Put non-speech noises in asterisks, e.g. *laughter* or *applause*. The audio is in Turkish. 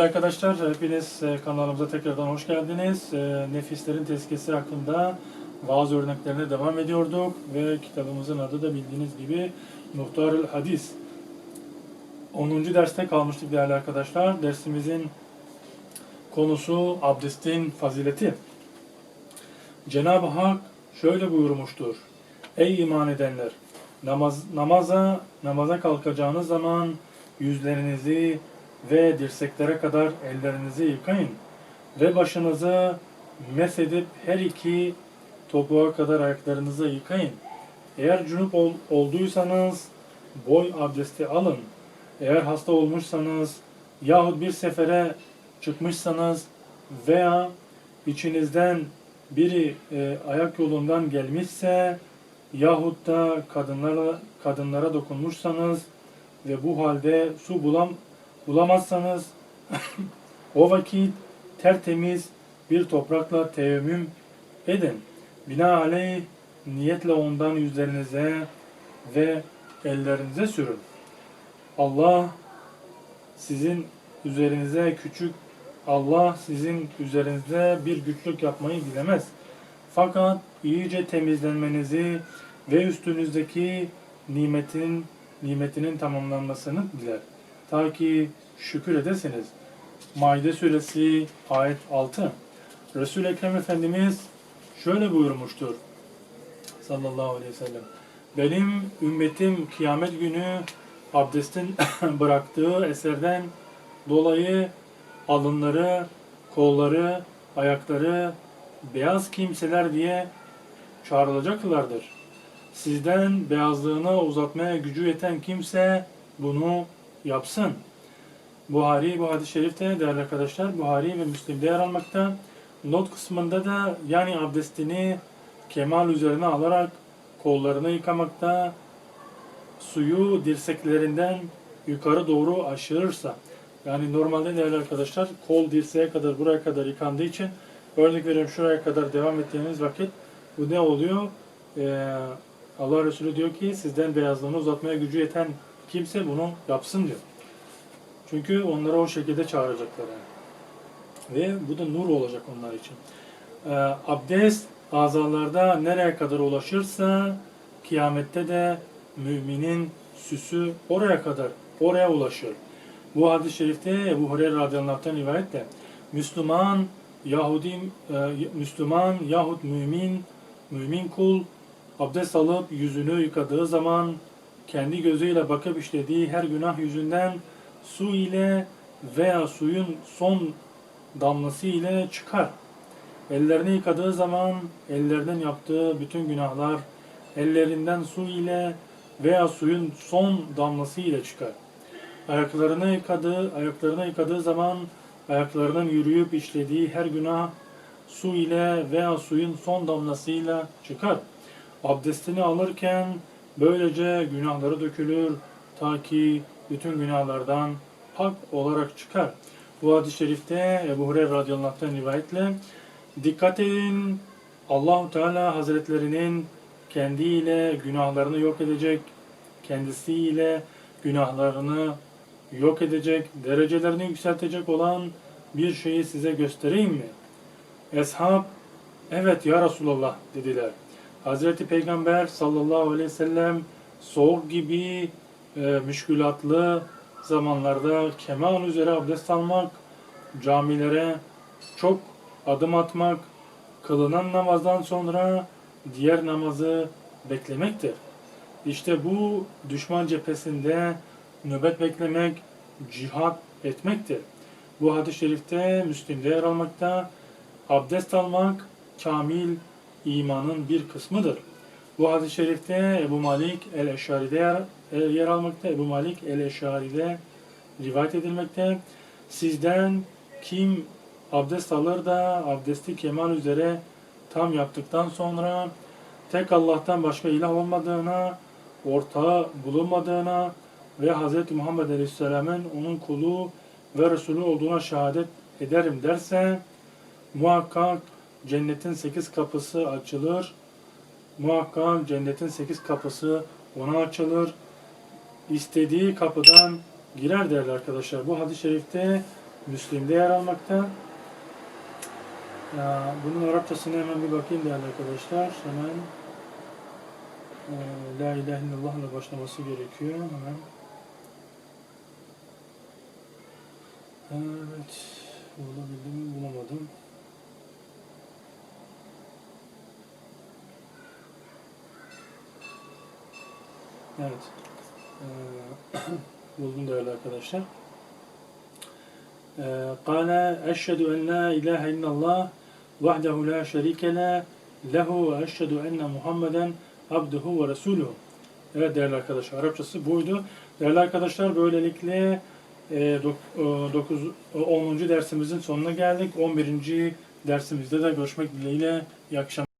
Arkadaşlar hepiniz e, kanalımıza tekrardan hoş geldiniz. E, Nefislerin tezkesi hakkında bazı örneklerine devam ediyorduk ve kitabımızın adı da bildiğiniz gibi Muhtarül Hadis. 10. derste kalmıştık değerli arkadaşlar. Dersimizin konusu abdestin fazileti. Cenab-ı Hak şöyle buyurmuştur. Ey iman edenler! Namaz, namaza, namaza kalkacağınız zaman yüzlerinizi ve dirseklere kadar ellerinizi yıkayın ve başınızı mesedip her iki topuğa kadar ayaklarınızı yıkayın. Eğer cunup ol, olduysanız boy abdesti alın. Eğer hasta olmuşsanız yahut bir sefere çıkmışsanız veya içinizden biri e, ayak yolundan gelmişse yahut da kadınlara kadınlara dokunmuşsanız ve bu halde su bulam bulamazsanız *laughs* o vakit tertemiz bir toprakla teyemmüm edin. Binaenaleyh niyetle ondan yüzlerinize ve ellerinize sürün. Allah sizin üzerinize küçük Allah sizin üzerinize bir güçlük yapmayı dilemez. Fakat iyice temizlenmenizi ve üstünüzdeki nimetin nimetinin tamamlanmasını diler. Ta ki şükür edesiniz. Maide suresi ayet 6. Resul-i Ekrem Efendimiz şöyle buyurmuştur. Sallallahu aleyhi ve sellem. Benim ümmetim kıyamet günü abdestin *coughs* bıraktığı eserden dolayı alınları, kolları, ayakları beyaz kimseler diye çağrılacaklardır. Sizden beyazlığını uzatmaya gücü yeten kimse bunu yapsın. Buhari bu hadis-i şerifte değerli arkadaşlar Buhari ve Müslim'de yer almakta. Not kısmında da yani abdestini kemal üzerine alarak kollarını yıkamakta suyu dirseklerinden yukarı doğru aşırırsa yani normalde değerli arkadaşlar kol dirseğe kadar buraya kadar yıkandığı için örnek veriyorum şuraya kadar devam ettiğiniz vakit bu ne oluyor? Ee, Allah Resulü diyor ki sizden beyazlığını uzatmaya gücü yeten kimse bunu yapsın diyor. Çünkü onları o şekilde çağıracaklar yani. Ve bu da nur olacak onlar için. Ee, abdest azalarda nereye kadar ulaşırsa kıyamette de müminin süsü oraya kadar, oraya ulaşır. Bu hadis-i şerifte Ebu Hureyre radıyallahu anh'tan rivayetle Müslüman, Yahudi, e, Müslüman yahut mümin, mümin kul abdest alıp yüzünü yıkadığı zaman kendi gözüyle bakıp işlediği her günah yüzünden su ile veya suyun son damlası ile çıkar. Ellerini yıkadığı zaman ellerinden yaptığı bütün günahlar ellerinden su ile veya suyun son damlası ile çıkar. Ayaklarını yıkadığı, ayaklarını yıkadığı zaman ayaklarının yürüyüp işlediği her günah su ile veya suyun son damlasıyla çıkar. Abdestini alırken böylece günahları dökülür ta ki bütün günahlardan pak olarak çıkar. Bu hadis-i şerifte Ebu Hureyre radıyallahu anh'tan rivayetle dikkat edin Allahu Teala Hazretlerinin kendiyle günahlarını yok edecek, kendisiyle günahlarını yok edecek, derecelerini yükseltecek olan bir şeyi size göstereyim mi? Eshab, evet ya Resulallah dediler. Hazreti Peygamber sallallahu aleyhi ve sellem soğuk gibi e, müşkülatlı zamanlarda keman üzere abdest almak, camilere çok adım atmak, kılınan namazdan sonra diğer namazı beklemektir. İşte bu düşman cephesinde nöbet beklemek, cihat etmektir. Bu hadis-i şerifte Müslim'de yer almakta. Abdest almak kamil imanın bir kısmıdır. Bu hadis-i şerifte Ebu Malik el-Eşari'de yer, yer almakta. Ebu Malik el-Eşari'de rivayet edilmekte. Sizden kim abdest alır da abdesti kemal üzere tam yaptıktan sonra tek Allah'tan başka ilah olmadığına, ortağı bulunmadığına ve Hz. Muhammed Aleyhisselam'ın onun kulu ve Resulü olduğuna şehadet ederim derse muhakkak cennetin sekiz kapısı açılır. Muhakkak cennetin sekiz kapısı ona açılır. İstediği kapıdan girer derler arkadaşlar. Bu hadis-i şerifte Müslim'de yer almakta. Ya, bunun Arapçasına hemen bir bakayım değerli arkadaşlar. Hemen e, La ilahe illallah ile başlaması gerekiyor. Hemen. Evet. Bulabildim? Bulamadım. Evet. Ee, *clears throat* buldum değerli arkadaşlar. Ee, Kale eşhedü en la ilahe illallah vahdehu la şerike la lehu ve eşhedü enne Muhammeden abduhu ve resuluhu. Evet değerli arkadaşlar Arapçası buydu. Değerli arkadaşlar böylelikle e, 9 10. dersimizin sonuna geldik. 11. dersimizde de görüşmek dileğiyle iyi akşamlar.